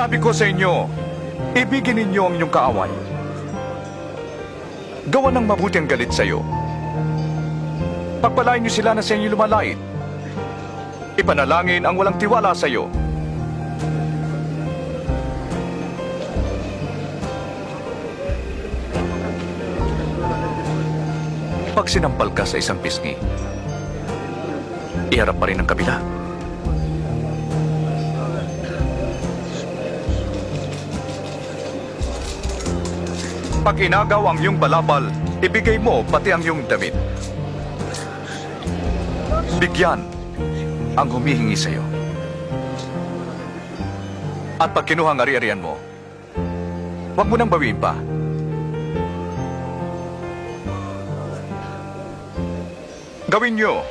Sinasabi ko sa inyo, ibigin ninyo ang inyong kaaway. Gawa ng mabuti ang galit sa iyo. Pagpalain niyo sila na sa inyo lumalait. Ipanalangin ang walang tiwala sa iyo. Pag sinampal ka sa isang pisngi, iharap pa rin ang kabila. Pag inagaw ang iyong balabal, ibigay mo pati ang iyong damit. Bigyan ang humihingi sa iyo. At pag kinuha ang ari-arian mo, huwag mo nang bawiin pa. Gawin niyo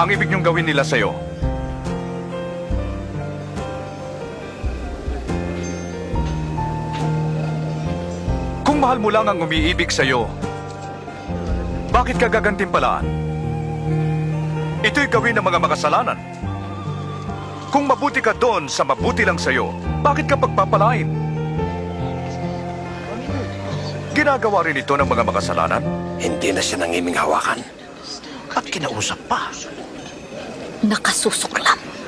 ang ibig niyong gawin nila sa Kung mahal mo lang ang umiibig sa iyo, bakit ka gagantimpalaan? Ito'y gawin ng mga makasalanan. Kung mabuti ka doon sa mabuti lang sa iyo, bakit ka pagpapalain? Ginagawa rin ito ng mga makasalanan? Hindi na siya nangiming hawakan. At kinausap pa. Nakasusuklam.